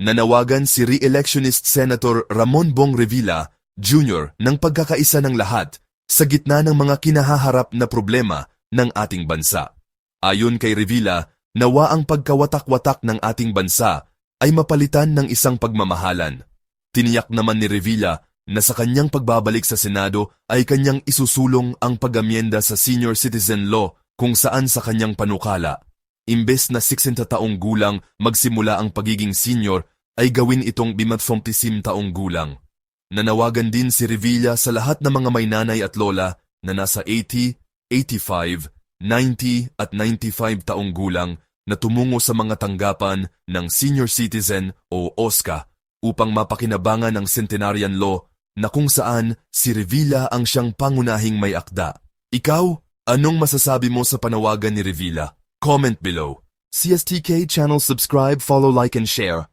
nanawagan si re-electionist Senator Ramon Bong Revilla Jr. ng pagkakaisa ng lahat sa gitna ng mga kinahaharap na problema ng ating bansa. Ayon kay Revilla, nawa ang pagkawatak-watak ng ating bansa ay mapalitan ng isang pagmamahalan. Tiniyak naman ni Revilla na sa kanyang pagbabalik sa Senado ay kanyang isusulong ang pag-amyenda sa Senior Citizen Law kung saan sa kanyang panukala. Imbes na 60 taong gulang magsimula ang pagiging senior ay gawin itong 50 taong gulang. Nanawagan din si Revilla sa lahat ng mga may nanay at lola na nasa 80, 85, 90 at 95 taong gulang na tumungo sa mga tanggapan ng Senior Citizen o OSCA upang mapakinabangan ang Centenarian Law na kung saan si Revilla ang siyang pangunahing may akda. Ikaw, anong masasabi mo sa panawagan ni Revilla? Comment below. CSTK channel subscribe, follow, like, and share